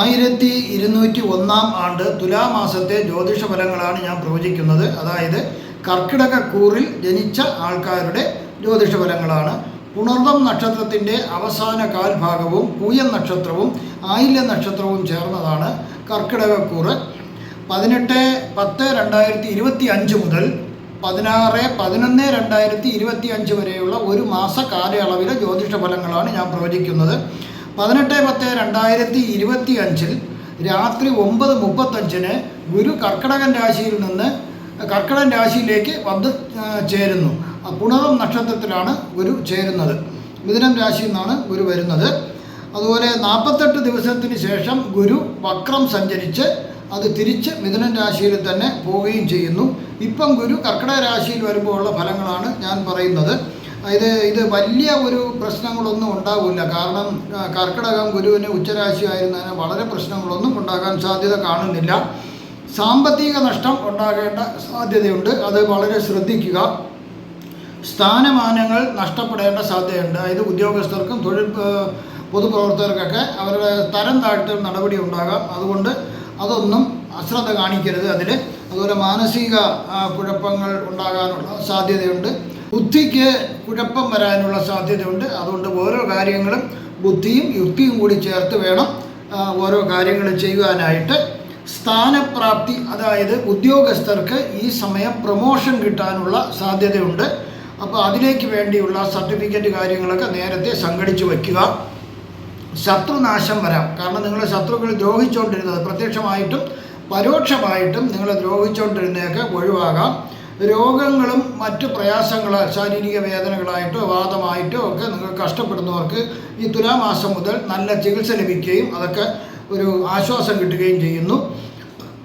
ആയിരത്തി ഇരുന്നൂറ്റി ഒന്നാം ആണ്ട് തുലാമാസത്തെ ജ്യോതിഷ ഫലങ്ങളാണ് ഞാൻ പ്രവചിക്കുന്നത്. അതായത് കർക്കിടക കൂറിൽ ജനിച്ച ആൾക്കാരുടെ ജ്യോതിഷ ഫലങ്ങളാണ് പുണർവം നക്ഷത്രത്തിന്റെ അവസാന കാൽഭാഗവും പൂയൻ നക്ഷത്രവും ആയില്യ നക്ഷത്രവും ചേർന്നതാണ് കർക്കിടക കൂറ് പതിനെട്ട് പത്ത് രണ്ടായിരത്തി ഇരുപത്തി അഞ്ച് മുതൽ പതിനാറ് പതിനൊന്ന് രണ്ടായിരത്തി ഇരുപത്തി അഞ്ച് വരെയുള്ള ഒരു മാസ കാലയളവിലെ ജ്യോതിഷ ഫലങ്ങളാണ് ഞാൻ പ്രവചിക്കുന്നത്. പതിനെട്ട് പത്ത് രണ്ടായിരത്തി ഇരുപത്തി അഞ്ചിൽ രാത്രി ഒമ്പത് മുപ്പത്തഞ്ചിന് ഗുരു കർക്കടകൻ രാശിയിൽ നിന്ന് കർക്കടൻ രാശിയിലേക്ക് വന്ന് ചേരുന്നു. പുണകം നക്ഷത്രത്തിലാണ് ഗുരു ചേരുന്നത്. മിഥുനം രാശിയിൽ നിന്നാണ് ഗുരു വരുന്നത്. അതുപോലെ നാൽപ്പത്തെട്ട് ദിവസത്തിന് ശേഷം ഗുരു വക്രം സഞ്ചരിച്ച് അത് തിരിച്ച് മിഥുനം രാശിയിൽ തന്നെ പോവുകയും ചെയ്യുന്നു. ഇപ്പം ഗുരു കർക്കിടക രാശിയിൽ വരുമ്പോൾ ഉള്ള ഫലങ്ങളാണ് ഞാൻ പറയുന്നത്. ഇത് ഇത് വലിയ ഒരു പ്രശ്നങ്ങളൊന്നും ഉണ്ടാവില്ല. കാരണം കർക്കിടകം ഗുരുവിന് ഉച്ചരാശി ആയിരുന്നതിന് വളരെ പ്രശ്നങ്ങളൊന്നും ഉണ്ടാകാൻ സാധ്യത കാണുന്നില്ല. സാമ്പത്തിക നഷ്ടം ഉണ്ടാകേണ്ട സാധ്യതയുണ്ട്. അത് വളരെ ശ്രദ്ധിക്കുക. സ്ഥാനമാനങ്ങൾ നഷ്ടപ്പെടേണ്ട സാധ്യതയുണ്ട്. അതായത് ഉദ്യോഗസ്ഥർക്കും തൊഴിൽ പൊതുപ്രവർത്തകർക്കൊക്കെ അവരുടെ തരം താഴ്ത്തൽ നടപടി ഉണ്ടാകാം. അതുകൊണ്ട് അതൊന്നും അശ്രദ്ധ കാണിക്കരുത് അതിൽ അതുപോലെ മാനസിക കുഴപ്പങ്ങൾ ഉണ്ടാകാനുള്ള സാധ്യതയുണ്ട്. ബുദ്ധിക്ക് കുഴപ്പം വരാനുള്ള സാധ്യതയുണ്ട്. അതുകൊണ്ട് ഓരോ കാര്യങ്ങളും ബുദ്ധിയും യുക്തിയും കൂടി ചേർത്ത് വേണം ഓരോ കാര്യങ്ങൾ ചെയ്യുവാനായിട്ട്. സ്ഥാനപ്രാപ്തി അതായത് ഉദ്യോഗസ്ഥർക്ക് ഈ സമയം പ്രൊമോഷൻ കിട്ടാനുള്ള സാധ്യതയുണ്ട്. അപ്പോൾ അതിലേക്ക് വേണ്ടിയുള്ള സർട്ടിഫിക്കറ്റ് കാര്യങ്ങളൊക്കെ നേരത്തെ സംഘടിച്ചു വയ്ക്കുക. ശത്രുനാശം വരാം. കാരണം നിങ്ങൾ ശത്രുക്കൾ ദ്രോഹിച്ചുകൊണ്ടിരുന്നത് പ്രത്യക്ഷമായിട്ടും പരോക്ഷമായിട്ടും നിങ്ങൾ ദ്രോഹിച്ചുകൊണ്ടിരുന്നതൊക്കെ ഒഴിവാകാം. രോഗങ്ങളും മറ്റു പ്രയാസങ്ങൾ ശാരീരിക വേദനകളായിട്ടോ വാദമായിട്ടോ ഒക്കെ നിങ്ങൾ കഷ്ടപ്പെടുന്നവർക്ക് ഈ തുലാമാസം മുതൽ നല്ല ചികിത്സ ലഭിക്കുകയും അതൊക്കെ ഒരു ആശ്വാസം കിട്ടുകയും ചെയ്യുന്നു.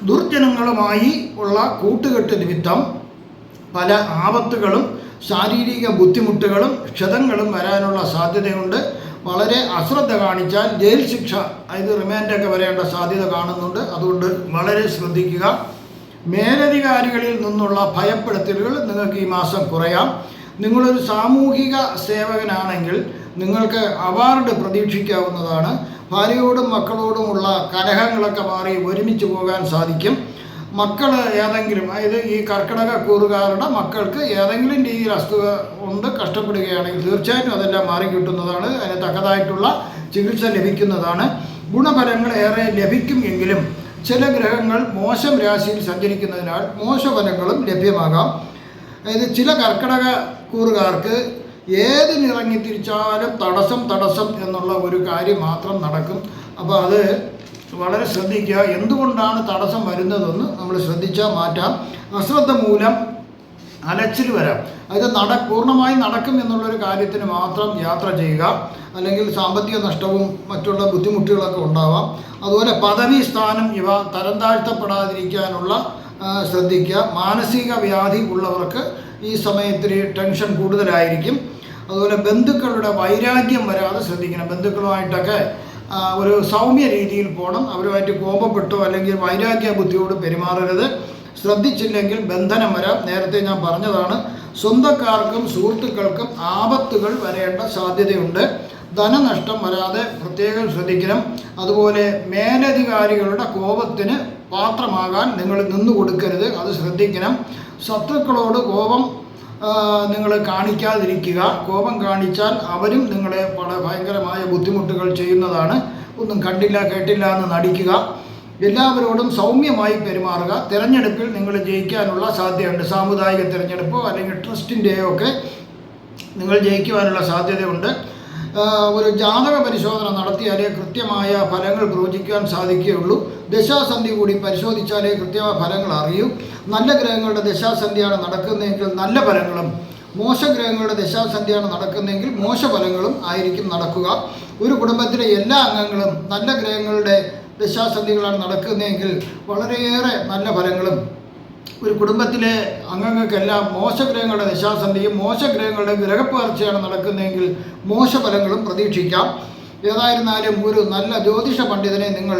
ദുർജനങ്ങളുമായി ഉള്ള കൂട്ടുകെട്ട് നിമിത്തം പല ആപത്തുകളും ശാരീരിക ബുദ്ധിമുട്ടുകളും ക്ഷതങ്ങളും വരാനുള്ള സാധ്യതയുണ്ട്. വളരെ അശ്രദ്ധ കാണിച്ചാൽ ജയിൽ ശിക്ഷ അതായത് റിമാൻഡൊക്കെ വരേണ്ട സാധ്യത കാണുന്നുണ്ട്. അതുകൊണ്ട് വളരെ ശ്രദ്ധിക്കുക. മേലധികാരികളിൽ നിന്നുള്ള ഭയപ്പെടുത്തലുകൾ നിങ്ങൾക്ക് ഈ മാസം കുറയാം. നിങ്ങളൊരു സാമൂഹിക സേവകനാണെങ്കിൽ നിങ്ങൾക്ക് അവാർഡ് പ്രതീക്ഷിക്കാവുന്നതാണ്. ഭാര്യയോടും മക്കളോടുമുള്ള കലഹങ്ങളൊക്കെ മാറി ഒരുമിച്ച് പോകാൻ സാധിക്കും. മക്കൾ ഏതെങ്കിലും അതായത് ഈ കർക്കിടക കൂറുകാരുടെ മക്കൾക്ക് ഏതെങ്കിലും രീതിയിൽ അസുഖ കൊണ്ട് കഷ്ടപ്പെടുകയാണെങ്കിൽ തീർച്ചയായിട്ടും അതെല്ലാം മാറി കിട്ടുന്നതാണ്. അതിന് തക്കതായിട്ടുള്ള ചികിത്സ ലഭിക്കുന്നതാണ്. ഗുണഫലങ്ങൾ ഏറെ ലഭിക്കും എങ്കിലും ചില ഗ്രഹങ്ങൾ മോശം രാശിയിൽ സഞ്ചരിക്കുന്നതിനാൽ മോശഫലങ്ങളും ലഭ്യമാകാം. അതായത് ചില കർക്കിടക കൂറുകാർക്ക് ഏതിനിറങ്ങി തിരിച്ചാലും തടസ്സം തടസ്സം എന്നുള്ള ഒരു കാര്യം മാത്രം നടക്കും. അപ്പോൾ അത് വളരെ ശ്രദ്ധിക്കുക. എന്തുകൊണ്ടാണ് തടസ്സം വരുന്നതെന്ന് നമ്മൾ ശ്രദ്ധിച്ചാൽ മാറ്റാം. അശ്രദ്ധ മൂലം അലച്ചിൽ വരാം. അതായത് നട പൂർണമായി നടക്കും എന്നുള്ളൊരു കാര്യത്തിന് മാത്രം യാത്ര ചെയ്യുക. അല്ലെങ്കിൽ സാമ്പത്തിക നഷ്ടവും മറ്റുള്ള ബുദ്ധിമുട്ടുകളൊക്കെ ഉണ്ടാവാം. അതുപോലെ പദവി സ്ഥാനം ഇവ തരം താഴ്ത്തപ്പെടാതിരിക്കാനുള്ള ശ്രദ്ധിക്കുക. മാനസിക വ്യാധി ഉള്ളവർക്ക് ഈ സമയത്തിൽ ടെൻഷൻ കൂടുതലായിരിക്കും. അതുപോലെ ബന്ധുക്കളുടെ വൈരാഗ്യം വരാതെ ശ്രദ്ധിക്കണം. ബന്ധുക്കളുമായിട്ടൊക്കെ ഒരു സൗമ്യ രീതിയിൽ പോകണം അവരുമായിട്ട് കോപപ്പെട്ടോ അല്ലെങ്കിൽ വൈരാഗ്യ ബുദ്ധിയോട് പെരുമാറരുത്. ശ്രദ്ധിച്ചില്ലെങ്കിൽ ബന്ധനം വരാം. നേരത്തെ ഞാൻ പറഞ്ഞതാണ് സ്വന്തക്കാർക്കും സുഹൃത്തുക്കൾക്കും ആപത്തുകൾ വരേണ്ട സാധ്യതയുണ്ട്. ധനനഷ്ടം വരാതെ പ്രത്യേകം ശ്രദ്ധിക്കണം. അതുപോലെ മേലധികാരികളുടെ കോപത്തിന് പാത്രമാകാൻ നിങ്ങൾ നിന്നു കൊടുക്കരുത്. അത് ശ്രദ്ധിക്കണം. ശത്രുക്കളോട് കോപം നിങ്ങൾ കാണിക്കാതിരിക്കുക. കോപം കാണിച്ചാൽ അവരും നിങ്ങളെ ഭയങ്കരമായ ബുദ്ധിമുട്ടുകൾ ചെയ്യുന്നതാണ്. ഒന്നും കണ്ടില്ല കേട്ടില്ല എന്ന് നടിക്കുക. എല്ലാവരോടും സൗമ്യമായി പെരുമാറുക. തിരഞ്ഞെടുപ്പിൽ നിങ്ങൾ ജയിക്കാനുള്ള സാധ്യതയുണ്ട്. സാമുദായിക തിരഞ്ഞെടുപ്പോ അല്ലെങ്കിൽ ട്രസ്റ്റിന്റെയോ ഒക്കെ നിങ്ങൾ ജയിക്കുവാനുള്ള സാധ്യതയുണ്ട്. ഒരു ജാതക പരിശോധന നടത്തിയാലേ കൃത്യമായ ഫലങ്ങൾ പ്രവചിക്കാൻ സാധിക്കുകയുള്ളൂ. ദശാസന്ധി കൂടി പരിശോധിച്ചാലേ കൃത്യമായ ഫലങ്ങൾ അറിയൂ. നല്ല ഗ്രഹങ്ങളുടെ ദശാസന്ധിയാണ് നടക്കുന്നതെങ്കിൽ നല്ല ഫലങ്ങളും മോശഗ്രഹങ്ങളുടെ ദശാസന്ധിയാണ് നടക്കുന്നതെങ്കിൽ മോശഫലങ്ങളും ആയിരിക്കും നടക്കുക. ഒരു കുടുംബത്തിലെ എല്ലാ അംഗങ്ങളും നല്ല ഗ്രഹങ്ങളുടെ ദശാസന്ധികളാണ് നടക്കുന്നതെങ്കിൽ വളരെയേറെ നല്ല ഫലങ്ങളും ഒരു കുടുംബത്തിലെ അംഗങ്ങൾക്കെല്ലാം മോശഗ്രഹങ്ങളുടെ ദശാസന്ധിയും മോശഗ്രഹങ്ങളുടെ ഗ്രഹപ്പകർച്ചയാണ് നടക്കുന്നതെങ്കിൽ മോശഫലങ്ങളും പ്രതീക്ഷിക്കാം. ഏതായിരുന്നാലും ഒരു നല്ല ജ്യോതിഷ പണ്ഡിതനെ നിങ്ങൾ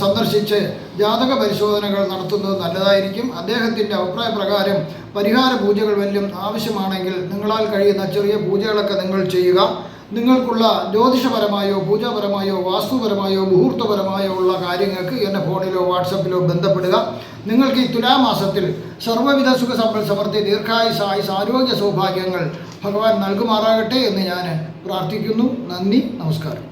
സന്ദർശിച്ച് ജാതക പരിശോധനകൾ നടത്തുന്നത് നല്ലതായിരിക്കും. അദ്ദേഹത്തിന്റെ അഭിപ്രായ പ്രകാരം പരിഹാര പൂജകൾ വല്ലതും ആവശ്യമാണെങ്കിൽ നിങ്ങളാൽ കഴിയുന്ന ചെറിയ പൂജകളൊക്കെ നിങ്ങൾ ചെയ്യുക. നിങ്ങൾക്കുള്ള ജ്യോതിഷപരമായോ പൂജാപരമായോ വാസ്തുപരമായോ മുഹൂർത്തപരമായോ ഉള്ള കാര്യങ്ങൾക്ക് എന്നെ ഫോണിലോ വാട്സപ്പിലോ ബന്ധപ്പെടുക. നിങ്ങൾക്ക് ഈ തുലാമാസത്തിൽ സർവവിധ സുഖ സമ്പൽ സമൃദ്ധി ദീർഘായുസ് ആയുസ് ആരോഗ്യ സൗഭാഗ്യങ്ങൾ ഭഗവാൻ നൽകുമാറാകട്ടെ എന്ന് ഞാൻ പ്രാർത്ഥിക്കുന്നു. നന്ദി നമസ്കാരം.